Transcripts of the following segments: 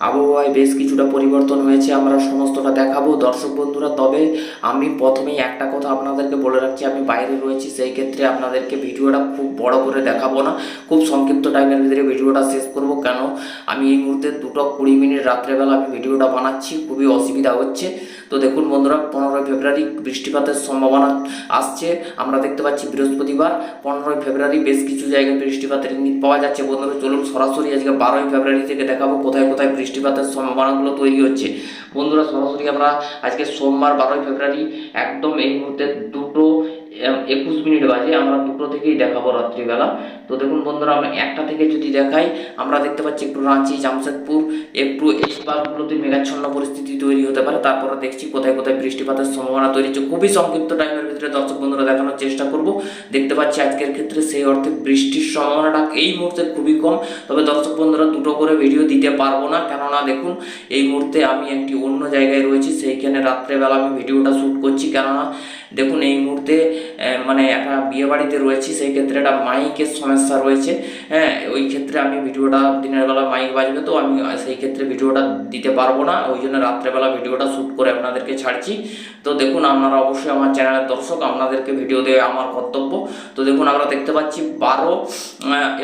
আবহাওয়ায় বেশ কিছুটা পরিবর্তন হয়েছে, আমরা সমস্তটা দেখাবো। দর্শক বন্ধুরা, তবে আমি প্রথমেই একটা কথা আপনাদেরকে বলে রাখছি, আমি বাইরে রয়েছি, সেই ক্ষেত্রে আপনাদেরকে ভিডিওটা খুব বড় করে দেখাবো না। খুব সংক্ষিপ্ত টাইমের ভিতরে ভিডিওটা শেষ করব, কেন? আমি এই মুহূর্তে দুটো কুড়ি মিনিট রাত্রেবেলা আমি ভিডিওটা বানাচ্ছি, খুবই অসুবিধা হচ্ছে। তো দেখুন বন্ধুরা, পনেরোই ফেব্রুয়ারি বৃষ্টিপাতের সম্ভাবনা আসছে। আমরা দেখতে পাচ্ছি বৃহস্পতিবার, পনেরোই ফেব্রুয়ারি বেশ কিছু জায়গায় বৃষ্টিপাতের ইঙ্গিত পাওয়া যাচ্ছে। বন্ধুরা, চলুন সরাসরি আজকে বারোই ফেব্রুয়ারি থেকে দেখাবো, কোথায় কোথায় বৃষ্টিপাতের সম্ভাবনাগুলো তৈরি হচ্ছে। বন্ধুরা, সরাসরি আমরা আজকে সোমবার বারোই ফেব্রুয়ারি একদম এই মুহূর্তে দুটো একুশ মিনিট বাজে, আমরা দুটো থেকেই দেখাবো রাত্রিবেলা। তো দেখুন বন্ধুরা আমরা একটা থেকে যদি দেখাই, আমরা দেখতে পাচ্ছি একটু রাঁচি, জামশেদপুর, একটু এই পার্কগুলোতে মেঘাচ্ছন্ন পরিস্থিতি তৈরি হতে পারে। তারপরে দেখছি কোথায় কোথায় বৃষ্টিপাতের সম্ভাবনা তৈরি হচ্ছে। খুবই সংক্ষিপ্ত টাইমের ভিতরে দর্শক বন্ধুরা দেখানোর চেষ্টা করব। দেখতে পাচ্ছি আজকের ক্ষেত্রে সেই অর্থে বৃষ্টির সম্ভাবনাটা এই মুহূর্তে খুবই কম। তবে দর্শক বন্ধুরা, দুটো করে ভিডিও দিতে পারব না। কেননা দেখুন, এই মুহূর্তে আমি একটি অন্য জায়গায় রয়েছি। সেইখানে রাত্রেবেলা আমি ভিডিওটা শ্যুট করছি। কেননা দেখুন, এই মুহূর্তে মানে একটা বিয়েবাড়িতে রয়েছি, সেই ক্ষেত্রে একটা মাইকের সমস্যা রয়েছে। হ্যাঁ ওই ক্ষেত্রে আমি ভিডিওটা দিনের বেলা মাইক বাজবে তো আমি সেই ক্ষেত্রে ভিডিওটা দিতে পারব না। ওই জন্য রাত্রেবেলা ভিডিওটা শ্যুট করে আপনাদেরকে ছাড়ছি। তো দেখুন, আপনারা অবশ্যই আমার চ্যানেলের দর্শক, আপনাদেরকে ভিডিও দেওয়া আমার কর্তব্য। তো দেখুন, আমরা দেখতে পাচ্ছি বারো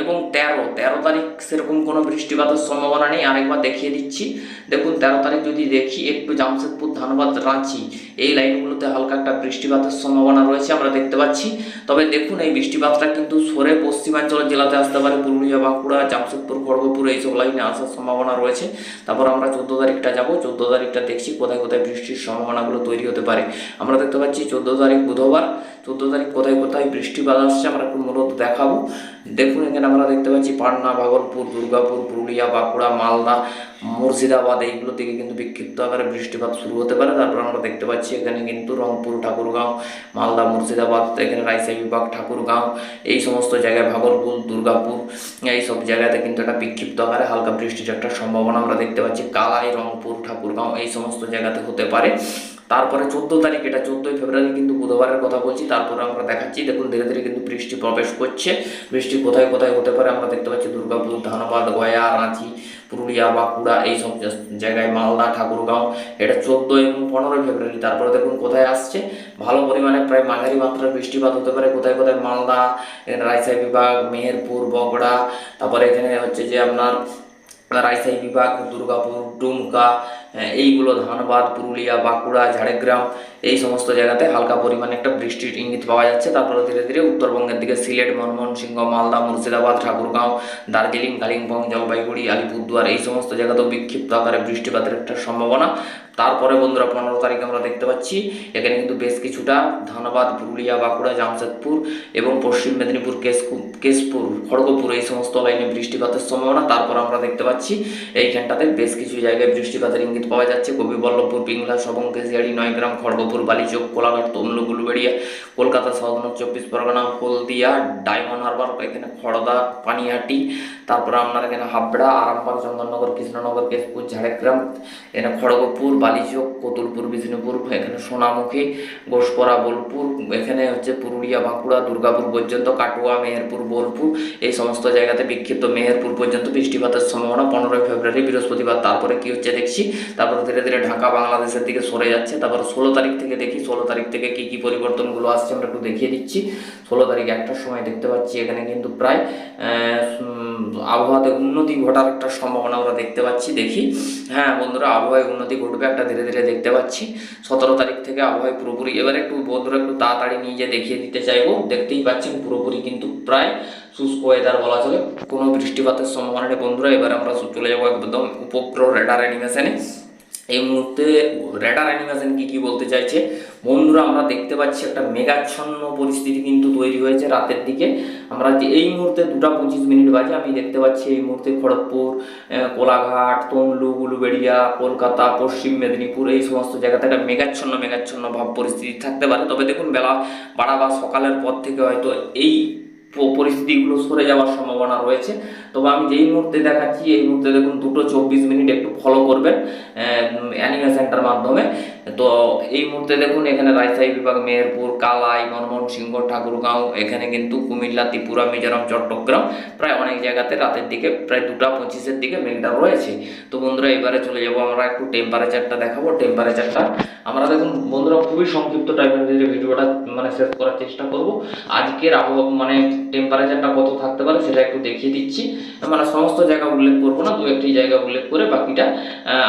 এবং তেরো। তেরো তারিখ সেরকম কোনো বৃষ্টিপাতের সম্ভাবনা নেই। আরেকবার দেখিয়ে দিচ্ছি। দেখুন, তেরো তারিখ যদি দেখি, একটু জামশেদপুর, ধানবাদ, রাঁচি, এই লাইনগুলোতে হালকা একটা বৃষ্টিপাতের সম্ভাবনা রয়েছে। আমরা দেখতে পাচ্ছি। তবে দেখুন, এই বৃষ্টিপাতটা কিন্তু সরে পশ্চিমাঞ্চলের জেলাতে আসতে পারে। পুরুলিয়া, বাঁকুড়া, জামশেদপুর, খড়গপুর, এইসব লাইনে আসার সম্ভাবনা রয়েছে। তারপর আমরা চোদ্দ তারিখটা যাব। চোদ্দ তারিখটা দেখছি কোথায় কোথায় বৃষ্টির সম্ভাবনাগুলো তৈরি হতে পারে। আমরা দেখতে পাচ্ছি চোদ্দ তারিখ বুধবার। চোদ্দ তারিখ কোথায় কোথায় বৃষ্টিপাত আসছে আমরা একটু মূলত দেখাবো। দেখুন, এখানে আমরা দেখতে পাচ্ছি পাটনা, ভাগলপুর, দুর্গাপুর, পুরুলিয়া, বাঁকুড়া, মালদা, মুর্শিদাবাদ এইগুলো থেকে কিন্তু বিক্ষিপ্ত আকারে বৃষ্টিপাত শুরু হতে পারে। তারপর আমরা দেখতে পাচ্ছি এখানে কিন্তু রংপুর, ঠাকুরগাঁও, মালদা, মুর্শিদাবাদ এখানে রাইসাই বিভাগ, ঠাকুরগাঁও, এই সমস্ত জায়গায় ভাগলপুর, দুর্গাপুর, এই সব জায়গাতে কিন্তু একটা বিক্ষিপ্ত আকারে হালকা একটা সম্ভাবনা আমরা দেখতে পাচ্ছি। কালাই, রংপুর, ঠাকুরগাঁও, এই সমস্ত জায়গাতে হতে পারে। তারপরে চোদ্দ তারিখ, এটা চোদ্দোই ফেব্রুয়ারি কিন্তু বুধবারের কথা বলছি, তারপরে আমরা দেখাচ্ছি। দেখুন, ধীরে ধীরে কিন্তু বৃষ্টি প্রবেশ করছে। বৃষ্টি কোথায় কোথায় হতে পারে আমরা দেখতে পাচ্ছি। দুর্গাপুর, ধানবাদ, গয়া, রাঁচি পুরুলিয়া বাঁকুড়া এই সব জায়গায় মালদা, ঠাকুরগাঁও, এটা চোদ্দ এবং পনেরোই ফেব্রুয়ারি। তারপরে দেখুন কোথায় আসছে। ভালো পরিমাণে প্রায় মাঝারি মাত্রার বৃষ্টিপাত হতে পারে। কোথায় কোথায়? মালদা রায়সাই বিভাগ, মেহেরপুর, বগড়া। তারপরে এখানে হচ্ছে যে আপনার রায়সাই বিভাগ, দুর্গাপুর, ডুমকা এইগুলো ধানবাদ, পুরুলিয়া, বাঁকুড়া, ঝাড়গ্রাম, এই সমস্ত জায়গাতে হালকা পরিমাণে একটা বৃষ্টির ইঙ্গিত পাওয়া যাচ্ছে। তারপরে ধীরে ধীরে উত্তরবঙ্গের দিকে সিলেট, ময়মনসিংহ, মালদা, মুর্শিদাবাদ, ঠাকুরগাঁও, দার্জিলিং, কালিম্পং, জলপাইগুড়ি, আলিপুরদুয়ার, এই সমস্ত জায়গাতেও বিক্ষিপ্ত আকারে বৃষ্টিপাতের একটা সম্ভাবনা। তারপরে বন্ধুরা, পনেরো তারিখে আমরা দেখতে পাচ্ছি, এখানে কিন্তু বেশ কিছুটা ধানবাদ, পুরুলিয়া, বাঁকুড়া, জামশেদপুর এবং পশ্চিম মেদিনীপুর কেশপুর, খড়গপুর, এই সমস্ত লাইনে বৃষ্টিপাতের সম্ভাবনা। তারপর আমরা দেখতে পাচ্ছি, এইখানটাতে বেশ কিছু জায়গায় বৃষ্টিপাতের ইঙ্গিত পাওয়া যাচ্ছে। গোপীবল্লভপুর পিংলা সবং, কেশিয়াড়ি, নয়গ্রাম, খড়গপুর, বালিচক, কোলাঘাট তমলু গুলবেড়িয়া কলকাতা, সাউথ চব্বিশ পরগনা, হলদিয়া, ডায়মন্ড হারবার, এখানে খড়দা, পানিহাটি, তারপরে আপনার এখানে হাবড়া, আরামবাগ, চন্দননগর, কৃষ্ণনগর, কেশপুর, ঝাড়গ্রাম, এখানে খড়গপুর, বালিচক, কতুলপুর, বিষ্ণুপুর, এখানে সোনামুখী, ঘোষপরা, বোলপুর, এখানে হচ্ছে পুরুলিয়া, বাঁকুড়া, দুর্গাপুর পর্যন্ত, কাটুয়া, মেহেরপুর, বোলপুর, এই সমস্ত জায়গাতে বিক্ষিপ্ত মেহেরপুর পর্যন্ত বৃষ্টিপাতের সম্ভাবনা। পনেরোই ফেব্রুয়ারি, বৃহস্পতিবার, তারপরে কি হচ্ছে দেখছি? তারপরে ধীরে ধীরে ঢাকা বাংলাদেশের দিকে সরে যাচ্ছে। তারপর ষোলো তারিখ থেকে দেখি, ষোলো তারিখ থেকে কি কি পরিবর্তনগুলো আসছে আমরা একটু দেখিয়ে দিচ্ছি। ষোলো তারিখ একটার সময় দেখতে পাচ্ছি এখানে কিন্তু প্রায় আবহাওয়াতে উন্নতি ঘটার একটা সম্ভাবনা আমরা দেখতে পাচ্ছি, দেখি। হ্যাঁ বন্ধুরা, আবহাওয়ায় উন্নতি ঘটবে একটা ধীরে ধীরে দেখতে পাচ্ছি। সতেরো তারিখ থেকে আবহাওয়ায় পুরোপুরি, এবার একটু বন্ধুরা একটু তাড়াতাড়ি নিয়ে যে দেখিয়ে দিতে চাইব। দেখতেই পাচ্ছেন পুরোপুরি কিন্তু প্রায় শুষ্ক ওয়েদার বলা চলে। কোনো বৃষ্টিপাতের সম্ভাবনা নেই বন্ধুরা, এবার আমরা চলে যাব একদম উপগ্রহ রেডার অ্যানিমেশনে এই মুহূর্তে রেডার অ্যানিমেশন কি কি বলতে চাইছে? বন্ধুরা, আমরা দেখতে পাচ্ছি একটা মেঘাচ্ছন্ন পরিস্থিতি কিন্তু তৈরি হয়েছে রাতের দিকে। আমরা যে এই মুহূর্তে দুটা পঁচিশ মিনিট বাজে, আমি দেখতে পাচ্ছি এই মুহূর্তে খড়গপুর কোলাঘাট, তমলু গুলবেড়িয়া কলকাতা, পশ্চিম মেদিনীপুর, এই সমস্ত জায়গাতে একটা মেঘাচ্ছন্ন মেঘাচ্ছন্ন ভাব পরিস্থিতি থাকতে পারে। তবে দেখুন, বেলা বাড়া বা সকালের পর থেকে হয়তো এই পরিস্থিতিগুলো সরে যাওয়ার সম্ভাবনা রয়েছে। তবে আমি যেই মুহূর্তে দেখাচ্ছি, এই মুহূর্তে দেখুন দুটো চব্বিশ মিনিট একটু ফলো করবেন অ্যানিমেশনটার মাধ্যমে। তো এই মুহূর্তে দেখুন এখানে রাজশাহী বিভাগ, মেহেরপুর, কালাই, মনমোহন সিংহ, ঠাকুরগাঁও, এখানে কিন্তু কুমিল্লা, ত্রিপুরা, মিজোরাম, চট্টগ্রাম প্রায় অনেক জায়গাতে রাতের দিকে প্রায় দুটা পঁচিশের দিকে মেঘটা রয়েছে। তো বন্ধুরা এবারে চলে যাব, আমরা একটু টেম্পারেচারটা দেখাবো টেম্পারেচারটা আমরা দেখুন বন্ধুরা খুবই সংক্ষিপ্ত টাইমের ভিতরে ভিডিওটা মানে শেষ করার চেষ্টা করব। আজকের আবহাওয়া মানে টেম্পারেচারটা কত থাকতে পারে সেটা একটু দেখিয়ে দিচ্ছি। মানে সমস্ত জায়গা উল্লেখ করব না, দু একটি জায়গা উল্লেখ করে বাকিটা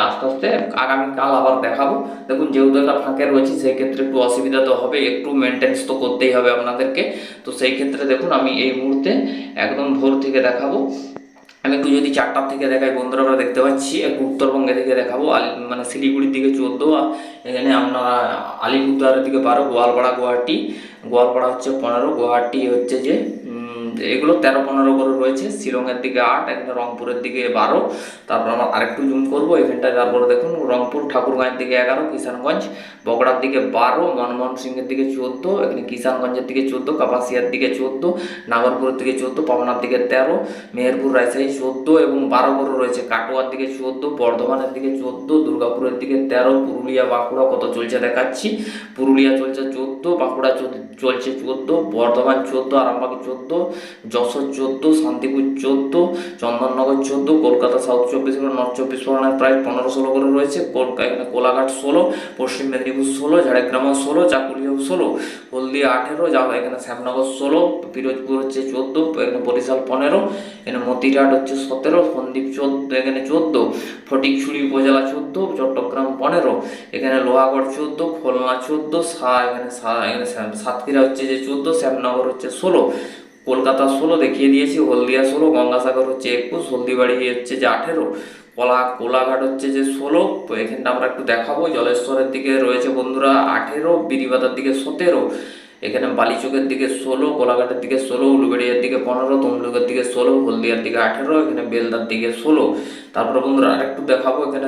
আস্তে আস্তে আগামীকাল আবার দেখাবো। দেখুন, যেহেতু একটা ফাঁকে রয়েছে, সেই ক্ষেত্রে একটু অসুবিধা তো হবে, একটু মেনটেন্স তো করতেই হবে আপনাদেরকে। তো সেই ক্ষেত্রে দেখুন, আমি এই মুহূর্তে একদম ভোর থেকে দেখাবো। আমি একটু যদি চারটার থেকে দেখাই, বন্ধুরা, আমরা দেখতে পাচ্ছি, একটু উত্তরবঙ্গে থেকে দেখাবো। মানে শিলিগুড়ির দিকে চোদ্দ এখানে আপনারা আলিপুরদুয়ারের দিকে বারো, গোয়ালপাড়া, গুয়াহাটি। গোয়ালপাড়া হচ্ছে পনেরো, গুয়াহাটি হচ্ছে যে এগুলো তেরো পনেরো করে রয়েছে, শিলংয়ের দিকে আট, এখানে রংপুরের দিকে বারো। তারপর আমরা আরেকটু জুম করব এখানটায় তারপরে দেখুন, রংপুর ঠাকুরগাঁয়ের দিকে এগারো, কিষানগঞ্জ। বগড়ার দিকে বারো, মনমোহন সিংয়ের দিকে চোদ্দ, এখানে কিষানগঞ্জের দিকে চোদ্দ, কাপাসিয়ার দিকে চোদ্দ, নাগরপুরের দিকে চোদ্দ, পাবনার দিকে তেরো, মেহেরপুর, রাজশাহী চোদ্দ এবং বারো করে রয়েছে, কাটোয়ার দিকে চোদ্দ, বর্ধমানের দিকে চোদ্দ, দুর্গাপুরের দিকে তেরো, পুরুলিয়া, বাঁকুড়া কত চলছে দেখাচ্ছি। পুরুলিয়া চলছে চোদ্দ, বাঁকুড়া চলছে চোদ্দ, বর্ধমান চোদ্দ, আরামবাগ চোদ্দ যশোর চোদ্দ, শান্তিপুর চোদ্দ, চন্দননগর চোদ্দ, কলকাতা সাউথ চব্বিশ পরগনা নর্থ চব্বিশ পরগনায় প্রায় পনেরো ষোলো করে রয়েছে। এখানে কোলাঘাট ষোলো, পশ্চিম মেদিনীপুর ষোলো ঝাড়গ্রাম ষোলো, চাকুলিয়াও ষোলো, হলদিয়া আঠেরো যা এখানে শ্যামনগর ষোলো, পিরোজপুর হচ্ছে চোদ্দ, এখানে বরিশাল পনেরো, এখানে মতিরাট হচ্ছে সতেরো সন্দ্বীপ চোদ্দ, এখানে চোদ্দ, ফটিকছড়ি উপজেলা চোদ্দ, চট্টগ্রাম পনেরো, এখানে লোহাগড় চোদ্দ, খুলনা চোদ্দ সা এখানে সা- এখানে সাতক্ষীরা হচ্ছে যে চোদ্দ, শ্যামনগর হচ্ছে ষোলো কলকাতা ষোলো দেখিয়ে দিয়েছি, হলদিয়া ষোলো গঙ্গাসাগর হচ্ছে একুশ, হলদিবাড়ি হচ্ছে যে আঠেরো, কলা, কোলাঘাট হচ্ছে যে ষোলো। তো এখানটা আমরা একটু দেখাবো। জলেশ্বরের দিকে রয়েছে বন্ধুরা আঠেরো, বিরিবাদার দিকে সতেরো, এখানে বালিচকের দিকে ষোলো, কোলাঘাটের দিকে ষোলো, উলুবেড়িয়ার দিকে পনেরো, তমলুকের দিকে ষোলো, হলদিয়ার দিকে আঠেরো, এখানে বেলদার দিকে ষোলো। তারপরে বন্ধুরা আরেকটু দেখাবো এখানে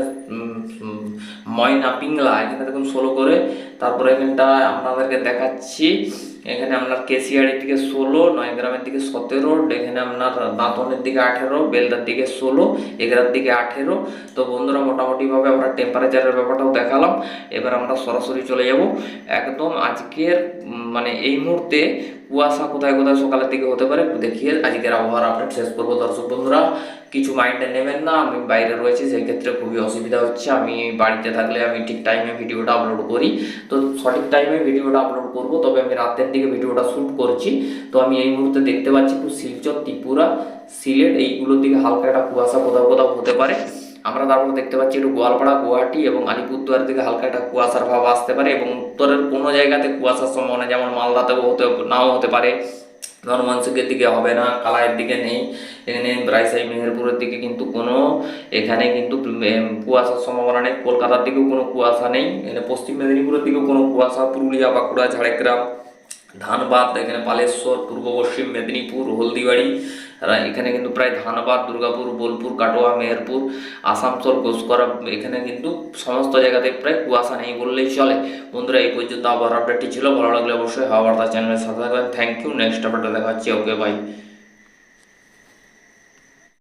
ময়না পিংলা, এখানে দেখুন ষোলো করে। তারপরে এখানটা আপনাদেরকে দেখাচ্ছি। এখানে আপনার কেসিয়ারের দিকে ষোলো, নয়গ্রামের দিকে সতেরো, এখানে আপনার দাঁতনের দিকে আঠেরো, বেলদার দিকে ষোলো, এগারোর দিকে আঠেরো। তো বন্ধুরা, মোটামুটিভাবে আমরা টেম্পারেচারের ব্যাপারটাও দেখালাম। এবার আমরা সরাসরি চলে যাব। একদম আজকের মানে এই মুহূর্তে কুয়াশা কোথায় কোথায় সকালের দিকে হতে পারে দেখিয়ে আজকের আবহাওয়ার আপডেট শেষ করব। দর্শক বন্ধুরা, কিছু মাইন্ডে নেবেন না, আমি বাইরে রয়েছি, সেই ক্ষেত্রে খুবই অসুবিধা হচ্ছে। আমি বাড়িতে থাকলে আমি ঠিক টাইমে ভিডিওটা আপলোড করি। তো সঠিক টাইমে ভিডিওটা আপলোড করব। তবে আমি রাতের দিকে ভিডিওটা শ্যুট করছি। তো আমি এই মুহূর্তে দেখতে পাচ্ছি একটু শিলচর, ত্রিপুরা, সিলেট, এইগুলোর দিকে হালকা একটা কুয়াশা কোথাও কোথাও হতে পারে। আমরা তারপর দেখতে পাচ্ছি একটু গোয়ালপাড়া, গুয়াহাটি এবং আলিপুরদুয়ার দিকে হালকা একটা কুয়াশার ভাব আসতে পারে এবং উত্তরের কোনো জায়গাতে কুয়াশার সম্ভাবনা যেমন মালদাতেও হতে, নাও হতে পারে। ধর্মাংশকের দিকে হবে না, কালাইয়ের দিকে নেই। এখানে রাজশাহী, মেহেরপুরের দিকে কিন্তু কোনো, এখানে কিন্তু কুয়াশার সম্ভাবনা নেই। কলকাতার দিকেও কোনো কুয়াশা নেই। এখানে পশ্চিম মেদিনীপুরের দিকেও কোনো কুয়াশা, পুরুলিয়া, বাঁকুড়া, ঝাড়গ্রাম, ধানবাদ, এখানে বালেশ্বর, পূর্ব পশ্চিম মেদিনীপুর, হলদিবাড়ি এখানে কিন্তু প্রায় ধানবাদ, দুর্গাপুর, বোলপুর, কাটোয়া, মেহেরপুর আসানসোল গোসকরা এখানে কিন্তু সমস্ত জায়গাতে প্রায় কুয়াশা নেই বললেই চলে। বন্ধুরা, এই পর্যন্ত আবার আপডেটটি ছিল। ভালো লাগলে অবশ্যই হাওয়ার চ্যানেলের সাথে থাকবেন। থ্যাংক ইউ নেক্সট আপডেটে দেখা হচ্ছে ওকে বাই